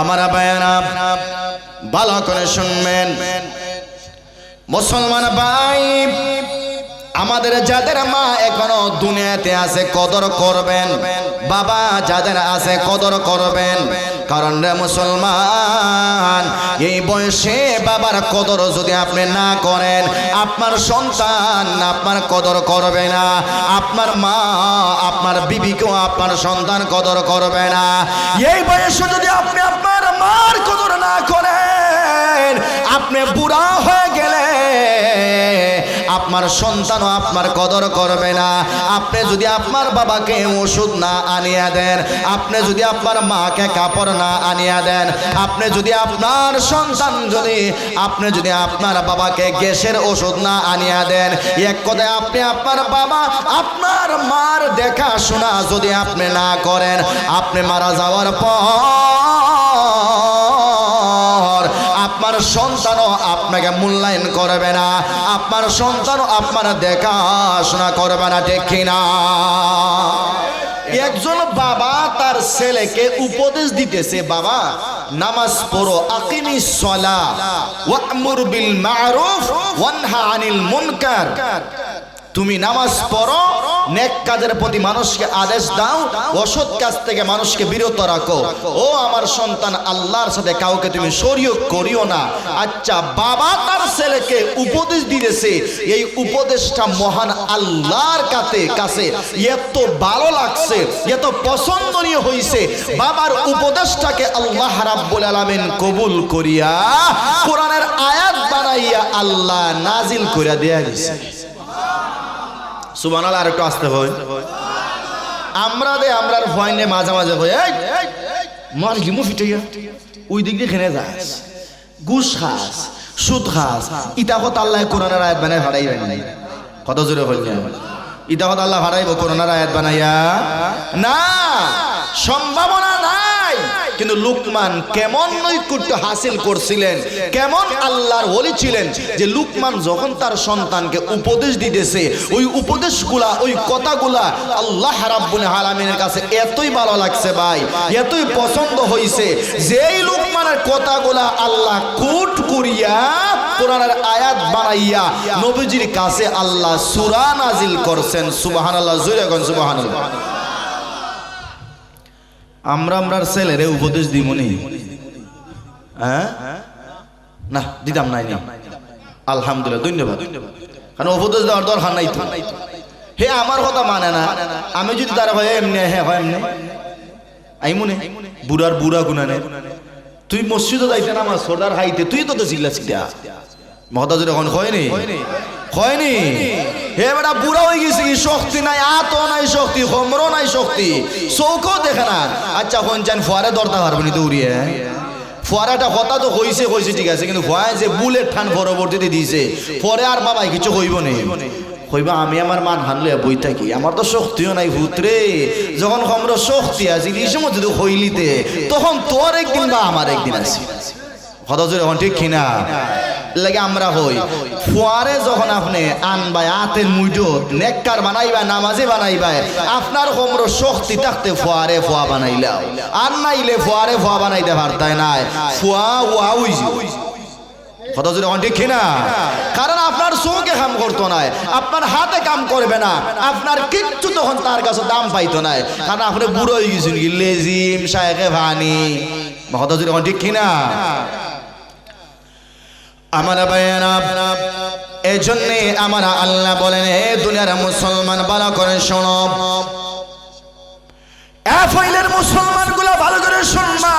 আমার বায়ানা ভালো করে শুনবেন। মুসলমান ভাই, আমাদের যাদের মা এখনও দুনিয়াতে আছে, কদর করবেন। বাবা যাদের আছে, কদর করবেন। কারণ রে মুসলমান, এই বয়সে বাবার কদর যদি আপনি না করেন, আপনার সন্তান আপনার কদর করবে না। আপনার মা, আপনার বিবিকেও আপনার সন্তান কদর করবে না। এই বয়সে যদি আপনি আপনার কদর না করেন। আপনি বুড়া হয়ে গেলে আপনার সন্তানও আপনার কদর করবে না। আপনি যদি আপনার বাবাকে ওষুধ না আনিয়া দেন, আপনি যদি আপনার মাকে কাপড় না আনিয়া দেন, আপনি যদি আপনার সন্তান যদি, আপনি যদি আপনার বাবাকে গ্যাসের ওষুধ না আনিয়া দেন, এক কথায় আপনি আপনার বাবা, আপনার মার দেখাশোনা যদি আপনি না করেন, আপনি মারা যাওয়ার পর আপনার সন্তানও আপনাকে মূল্যায়ন করবে না। আপনার সন্তানও আপনার দেখাশোনা করবে না, ঠিক কিনা? একজন বাবা তার ছেলেকে উপদেশ দিতেছে, বাবা, নামাজ পড়ো, আকিমি সলা, ওয়ামুর বিল মারুফ, ওয়ানহা আনিল মুনকার। তুমি নামাজ পড়ো, নেক কাজের প্রতি মানুষকে আদেশ দাও, অসৎ কাজ থেকে মানুষকে বিরত রাখো। ও আমার সন্তান, আল্লাহর সাথে কাউকে তুমি শরীয় করিও না। আচ্ছা বাবা তার ছেলেকে উপদেশ দিতেছে, এই উপদেশটা মহান আল্লাহর কাছে কাছে। এত ভালো লাগছে, এত পছন্দনীয় হইছে। বাবার উপদেশটাকে আল্লাহ রাব্বুল আলামিন কবুল করিয়া, কোরআনের আয়াত বানাইয়া আল্লাহ নাজিল করিয়া দেয়া গেছে সুবান আর একটু আসতে হয়। আমরা দে, আমরার ভয় নিয়ে মাঝে মাঝে হয়ে মার হিমু ফিটে ওই দিক দিয়ে খেনে যাস গুস খাস, সুদ খাস ইতা কত আল্লাহ কোরআনের আয়াত বানায় ভাড়াই বানাই কত জোরে হইল ইটা কত আল্লাহ ভাড়াইব কোরআনের আয়াত বানাইয়া। না, সম্ভাবনা কিন্তু লুকমান কেমন নৈকুট্য হাসিল করছিলেন? কেমন আল্লাহর ওলি ছিলেন যে লুকমান যখন তার সন্তানকে উপদেশ দিতেছে, ওই উপদেশগুলা, ওই কথাগুলা আল্লাহ রাব্বুল আলামিনের কাছে এতই ভালো লাগছে ভাই, এতই পছন্দ হইছে যেই লুকমানের কথাগুলা আল্লাহ কুট করিয়া কোরআনের আয়াত বানাইয়া নবীজির কাছে আল্লাহ সূরা নাজিল করছেন। সুবহানাল্লাহ, জোরে সুবহানাল্লাহ। আমরা আমরার ছেলেরে উপদেশ দিমনি। হ্যাঁ? না দিতাম নাই নি। আলহামদুলিল্লাহ ধন্যবাদ। কারণ উপদেশ দেওয়ার দরকার নাই তো। হে আমার কথা মানে না। আমি যদি তারা হয় এমনি হ্যাঁ হয় এমনি। আই মনে বুড়ার বুড়া গুনানে। তুই মসজিদে যাইতে না আমার সর্দার হাইতে তুই তো তো চিল্লা চিল্লা মহতা যদি এখন হয়নি হয়নি হে বুড়া হয়ে গেছে শক্তি নাই আতো নাই শক্তি, হোমরও নাই শক্তি, চৌকও দেখে না। আচ্ছা কোন চান ফোয়ারে দরতা পারব নি দৌড়িয়ে ফোয়ারাটা কথা তো হইছে হইছে ঠিক আছে, কিন্তু ভয় যে বুলেট ঠান পরবর্তীতে দিছে পরে আর বাবাই কিছু হইব নেই কইবা, আমি আমার মান হানলে বই থাকি আমার তো শক্তিও নাই ভূতরে। যখন আমরা শক্তি আছে, এই সময় যদি হইলিতে, তখন তোর একদিন বা আমার একদিন আছে। কথা জোরে এখন ঠিক কিনা? লাগে আমরা হই। ফুয়ারে যখন আপনি আনবাই আতের মুইডো, নেককার বানাইবা নামাজে বানাইবাই আপনার হোমর শক্তি থাকতে ফুয়ারে ফুয়া বানাইলাও। আর নাইলে ফুয়ারে ফুয়া বানাইতে পারতাই নাই। ফুয়া ওয়া উইজি। কথা যদি ঠিক না কারণ আপনার চোখে কাম করতো না আপনার হাতে কাম করবে না, আপনার কিচ্ছু তখন তার কাছে দাম পাইতো না কারণ আপনি বুড়ো হয়ে গেছেন লেজিম, শায়েখে ভানি কথা যদি ঠিক না আমার ভাইয়েরা এই জন্যে আমার আল্লাহ বলেন, এ দুনিয়ার মুসলমান, ভালো করে শোনো। ফাইলের মুসলমানগুলা ভালো করে শুনবা।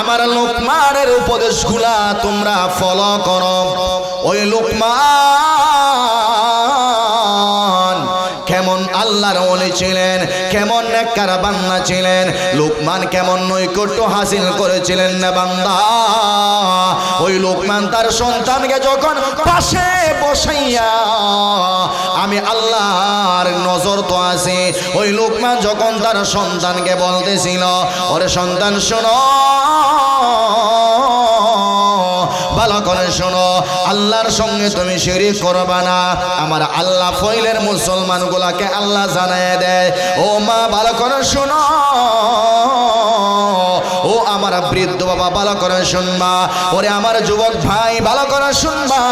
আমার লোকমানের উপদেশগুলা তোমরা ফলো করো। ওই লোকমান কেমন আল্লাহর ওলি ছিলেন, কেমন নেককার বান্দা ছিলেন, লোকমান কেমন নৈকট্য হাসিল করেছিলেন না বান্দা? ওই লোকমান তার সন্তানকে যখন পাশে বসাইয়া আমি আল্লাহর নজর তো আছে, ওই লোকমান যখন তার সন্তানকে বলতেছিল, ওরে সন্তান শোনো করে, শোনো, আল্লাহর সঙ্গে তুমি শিরিক করবা না। আমার আল্লাহ ফইলের মুসলমান গুলাকে আল্লাহ জানায় দেয়। ও মা, ভালো করে শোনো। ও আমার বৃদ্ধ বাবা, ভালো করে শুনবা। ওরে আমার যুবক ভাই, ভালো করে শুনবা।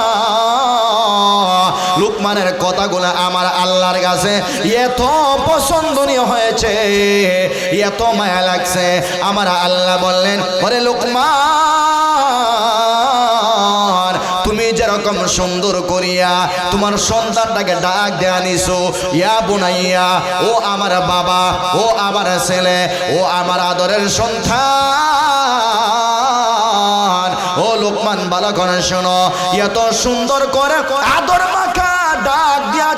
লুকমানের কথাগুলো আমার আল্লাহর কাছে এত পছন্দনীয় হয়েছে, এত মায়া লাগছে। আমার আল্লাহ বললেন, ওরে লুকমান তুমি যেরকম সুন্দর করিয়া তোমার সন্তানটাকে ডাক দেয়া নিছো। ইয়া বুনাইয়া, ও আমার বাবা, ও আমার ছেলে, ও আমার আদরের সন্তান। ও লোকমান বালকন শোনো। এত সুন্দর করে আদর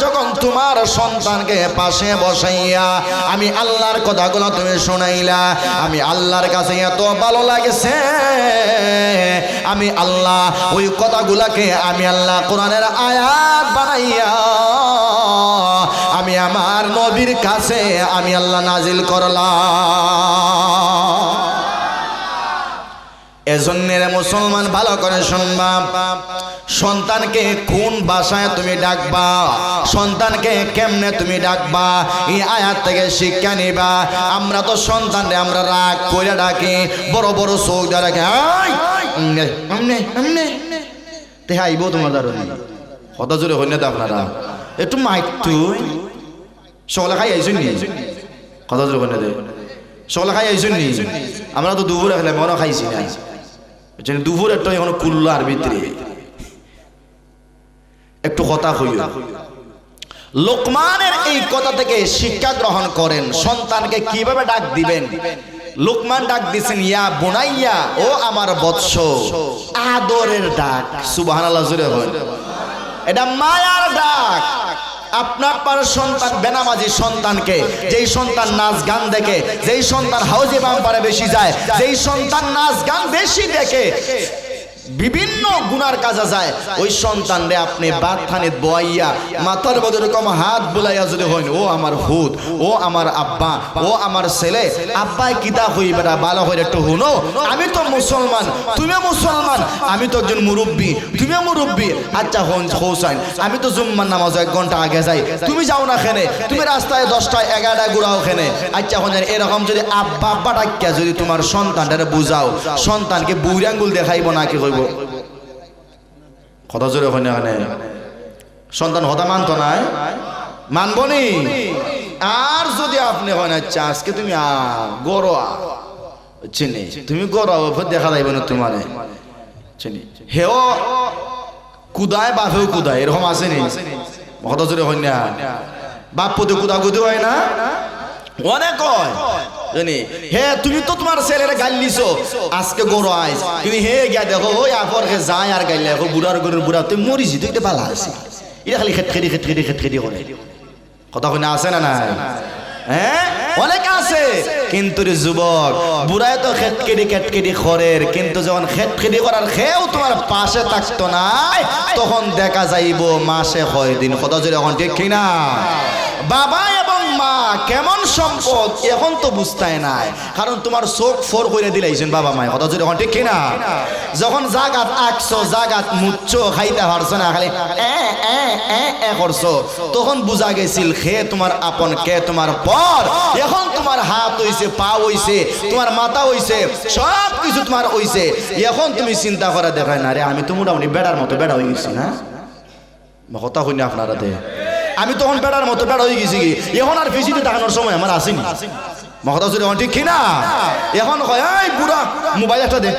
যখন তোমার সন্তানকে পাশে বসাইয়া আমি আল্লাহর কথাগুলো তুমি শোনাইলা, আমি আল্লাহর কাছে এত ভালো লাগছে, আমি আল্লাহ ওই কথাগুলাকে আমি আল্লাহ কোরআনের আয়াত বানাইয়া, আমি আমার নবীর কাছে আমি আল্লাহ নাজিল করলাম। এজন্যের মুসলমান ভালো করে শুনবা। সন্তানকে কোন ভাষায় তুমি ডাকবা? সন্তানকে কেমনে তুমি ডাকবা? এই আয়াত থেকে শিক্ষা নিবা। আমরা তো সন্তানরে আমরা রাগ করে ডাকি, বড় বড় চোখ দিয়ে রাখি। তে আইব তোমার দারুণ। কত জোরে হইলে তো আপনারা। একটু মাইক তুই সকলে খাই আইসুন নি? কত জোরে হইলে দে সকলে খাই আইসুন নি? আমরা তো দুপুরে খেলাম এখনও খাইছি না? দুপুর একটা এখনও কুল্লার ভিতরে। একটু কথা হইল লোকমানের এই কথা থেকে শিক্ষা গ্রহণ করেন, সন্তানকে কীভাবে ডাক দিবেন? লোকমান ডাক দিছেন, ইয়া বোনাইয়া, ও আমার বৎস, আদরের ডাক। সুবহানাল্লাহ জুড়ে হয় এটা মায়ার ডাক। আপনার পার সন্তান, বেনামাজি সন্তানকে, যেই সন্তান নাচ গান দেখে, যেই সন্তান হাউজে বাম্পারে বেশি যায়, যেই সন্তান নাচ গান বেশি দেখে বিভিন্ন গুনার কাজা যায়। ওই সন্তান রে আপনি বাদ বয়াইয়া, মাথার মধ্যে এরকম হাত বুলাইয়া যদি হইন, ও আমার হুদ ও আমার আব্বা, ও আমার ছেলে, আব্বাই কিতা হই বেটা ভালো হয়ে একটু হুনো। আমি তো মুসলমান তুমি মুসলমান, আমি তো একজন মুরব্বী তুমি মুরব্বী। আচ্ছা হন, হোসাইন, আমি তো জুম্মার নামাজ এক ঘণ্টা আগে যাই। তুমি যাও না খেনে তুমি রাস্তায় দশটায় এগারোটায় ঘুরাও খেনে আচ্ছা হন এরকম যদি আব্বা আব্বা ডাকিয়া যদি তোমার সন্তানটারে বুঝাও, সন্তানকে বুড়ি আঙ্গুল দেখাইব না কি কইব। কথা জোরে হয় না সন্তান হতা মানতো নাই? মানবো নি? আর যদি আপনি হয় না আচ্ছা আজকে তুমি গরোয়া চিনি, তুমি গরোয়া দেখা যাইব না তোমারে। চিনি। হেও কুদায়, বাপেও কুদায়, এরকম আছে নি? কথা জোরে হয় না? বাপ পুতে কুদা কুদি হয় না? অনেক হয়। তুমি আজকে কিন্তু হে যায় গাইলে খালি আছে কিন্তু যুবক, বুড়াই তো খেট কেটে খেট কেটে খরের। কিন্তু যখন খেট কেটে করার খেয়েও তোমার পাশে থাকতো না, তখন দেখা যাইব মাসে হয় দিন কথা যদি এখন ঠিক কিনা? বাবা মা, কেমন সম্পদ? এখন তো বুঝতাই নাই। কারণ তোমার চোখ ফোর করে দিলাইছেন বাবা মায়। কথা যদি এখন ঠিক কিনা? যখন জাগাত আঁকছো, জাগাত মুচ্ছো, খাইতে পারছ না, খালি করছ, তখন বুঝা গেছিল, খে তোমার আপন, কে তোমার পর? এখন তোমার হাত হইছে, পা হইছে, তোমার মাথা হইছে, সব কিছু তোমার হইছে। এখন তুমি চিন্তা করে দেখায় না রে আমি তো মোটামুটি বেড়ার মতো বেড়া হয়ে গেছি, না? কথা শুনি আপনারা দে। আমি তখন বেড়ার মতো বেড়া হয়ে গেছি কি? এখন আর ফিজিতে দেখানোর সময় আমার আসেনি। যদি এখন ঠিক কিনা এখন এই বুড়া, মোবাইল একটা দে।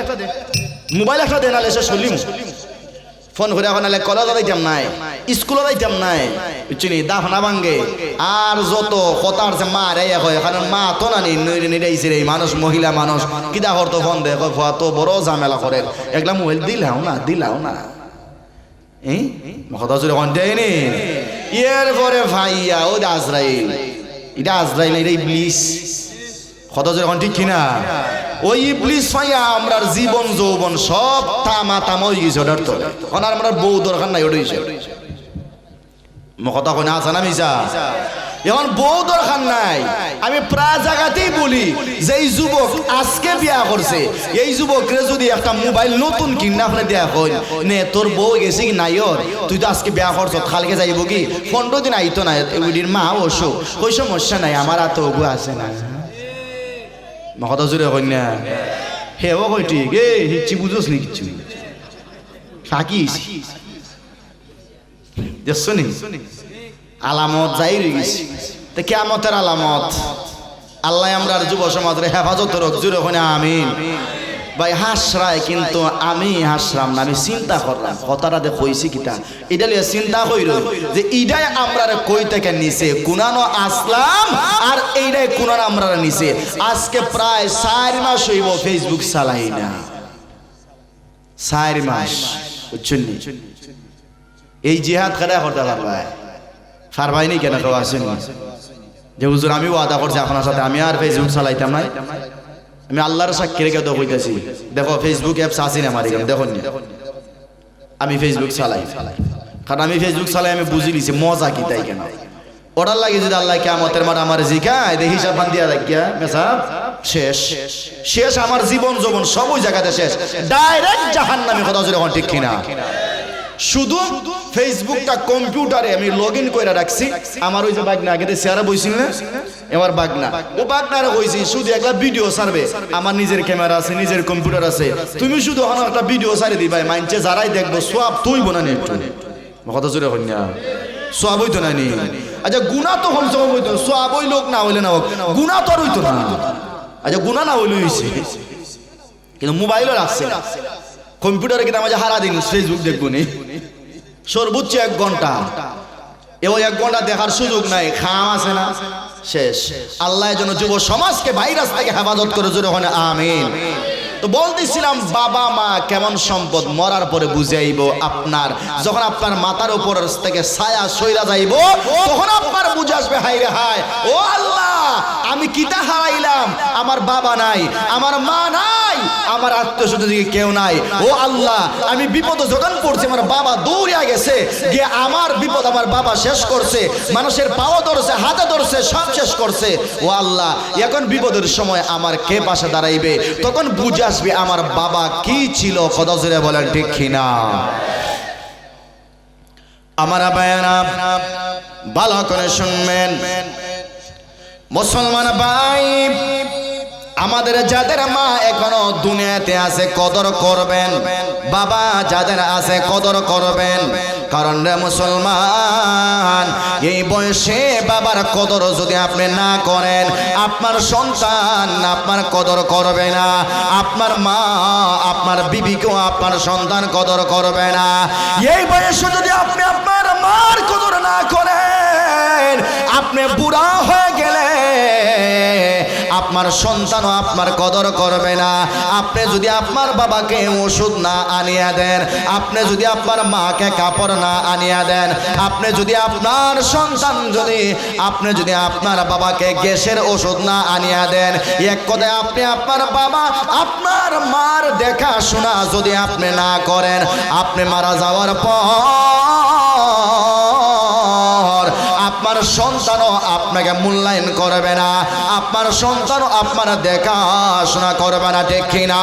মোবাইল একটা দে, নালে সে চলিম ফোন করে এখন নালে কলেজ যাইতাম নাই স্কুলে যাইতাম নাই চিনি দাফনা ভাঙ্গে। আর যত কথা আছে মা রে হয়, কারণ মা তো না নিরাইছে রে মানুষ, মহিলা মানুষ। কিদা করতো ফোন দে তো বড় ঝামেলা করেন। এগুলা মোবাইল দিলাও না দিলাও না। এই কথা জোরে কোন দেয়নি এর পরে ভাইয়া ও আজরাইল এটা আজরাইল এটা ইবলিস কথা জোরে কোন ঠিক কিনা ওই ইবলিস ভাইয়া আমরার জীবন, যৌবন, সব তামা তামা হয়ে গেছে, ওটার তো। ওনার আমরা বউ দরকার নাই ওটা হয়েছে কথা কই না আছে না মিশা? এখন বউ দরকার নাই। আমি প্রায় জায়গাতেই বলি যে এই যুবক আজকে বিয়া করছে, এই যুবকরে যদি একটা মোবাইল নতুন কিনা আপনি দেয়া হয় নে, তোর বউ গেছে কি নাই ওর তুই তো আজকে বিয়া করছ, কালকে যাইব কি? পনেরো দিন আইতো না ওইটির মা অসুখ ওই সমস্যা নাই, আমার এত ওগু আছে না। কথা জুড়ে কন্যা হে ও কই ঠিক? এ, হিচ্ছি বুঝোস নি কিচ্ছু থাকিস দেখছ নি? আলামত যাই গেছি। তো কেমতের আলামত। আল্লাহ আমরা যুব সমাজের হেফাজত রোগ জুড়ে আমিন। ভাই, হাসরায় কিন্তু আমি হাসরাম না, আমি চিন্তা করলাম, কথাটা দে কইছি কিতা এটা লিয়ে চিন্তা কইর যে ইডাই আমরা কই থেকে নিছে? কুনানো আসলাম আর এইটাই কুনানো আমরা নিছে। আজকে প্রায় চার মাস হইব ফেসবুক চালাই না। চার মাস, বুঝছেন এই জিহাদ কেডা করতে পারবাই পারবাই নি কেন কেউ আসেন? যে হুজুর আমি ওয়াদা করছি আপনার সাথে, আমি আর ফেসবুক চালাইতাম নাই। আমি আল্লাহর সাক্ষী রেখে তো কইতেছি, দেখো ফেসবুক অ্যাপস আসি না এখানে, দেখুন নি। আমি ফেসবুক চালাই। কারণ আমি ফেসবুক চালাই, আমি বুঝি নিছি, মজা কি তাই কেন? ওটার লাগে যদি আল্লাহ কেমতের মাঠ আমার জিকায়, দেখি হিসাব বান রাখিয়া শেষ। শেষ আমার জীবন যৌবন সব ওই জায়গাতে শেষ। ডাইরেক্ট জাহান নামে কথা যখন ঠিক কিনা। শুধু ফেসবুকটা কম্পিউটারে আমি লগ ইন করে রাখছি। আমার ওই যে বাগনা আগে চেয়ারে বইছিল না? এবার বাগনা। ও বাগনারে কইছি শুধু একটা ভিডিও ছাড়বে। আমার নিজের ক্যামেরা আছে নিজের কম্পিউটার আছে। তুমি শুধু আমার একটা ভিডিও ছাড়ে দিবা। মাইনছে যারাই দেখব সব তুই বোনা নি একটু। কথা জোরে কন্যা সব হইতো না নি? আচ্ছা গুণা তো কমসে কম হইতো। সব ওই লোক না হইলে না হোক গুণা তো আর হইতো না। আচ্ছা গুণা না হইলে হইছে। কিন্তু মোবাইলও রাখছে কম্পিউটারে কিন্তু আমার হারা দিন ফেসবুক দেখব নি। সর্বোচ্চ এক ঘণ্টা। এও এক ঘণ্টা দেখার সুযোগ নাই, খাম আছে না। শেষ। আল্লাহ যেন যুব সমাজকে ভাইরাস থেকে হেফাজত করে, জোরে ওখানে আমিন। তো বলতেছিলাম, বাবা মা কেমন সম্পদ? মরার পরে বুঝাইব আপনার। যখন আপনার মাথার উপর থেকে ছায়া সইরা যাইব, তখন আপনার বুঝে আসবে হাই রে হায়। ও আল্লাহ! আমি কিতা হারাইলাম? আমার বাবা নাই, আমার মা নাই, আমার আত্মীয় স্বজন কেউ নাই। ও আল্লাহ, আমি বিপদ যখন পড়ছি, আমার বাবা দৌড়িয়া গেছে, গিয়ে আমার বিপদ আমার বাবা শেষ করছে, মানুষের পাওয়া ধরছে, হাতে ধরছে, সব শেষ করছে। ও আল্লাহ, এখন বিপদের সময় আমার কে পাশে দাঁড়াইবে? তখন বুঝে আসবে আমার বাবা কি ছিল, কথা বলেন ঠিক কিনা। আমার আবায়ানা ভালো করে শুনবেন। মুসলমান ভাই, আমাদের যাদের মা এখনও দুনিয়াতে আছে, কদর করবেন। বাবা যাদের আছে, কদর করবেন। কারণ রে মুসলমান, এই বয়সে বাবার কদর যদি আপনি না করেন, আপনার সন্তান আপনার কদর করবে না। আপনার মা, আপনার বিবিকেও আপনার সন্তান কদর করবে না। এই বয়সে যদি আপনি আপনার মার কদর না করেন আপনি বুড়া হয়ে গেলে আপনার সন্তানও আপনার কদর করবে না। আপনি যদি আপনার বাবাকে ওষুধ না আনিয়া দেন, আপনি যদি আপনার মাকে কাপড় না আনিয়া দেন, আপনি যদি আপনার সন্তান যদি, আপনি যদি আপনার বাবাকে গ্যাসের ওষুধ না আনিয়া দেন, এক কথায় আপনি আপনার বাবা, আপনার মার দেখাশোনা যদি আপনি না করেন, আপনি মারা যাওয়ার পর আপনার সন্তানও আপনাকে মূল্যায়ন করবে না। আপনার সন্তানও আপনার দেখাশোনা করবে না ঠিক কিনা?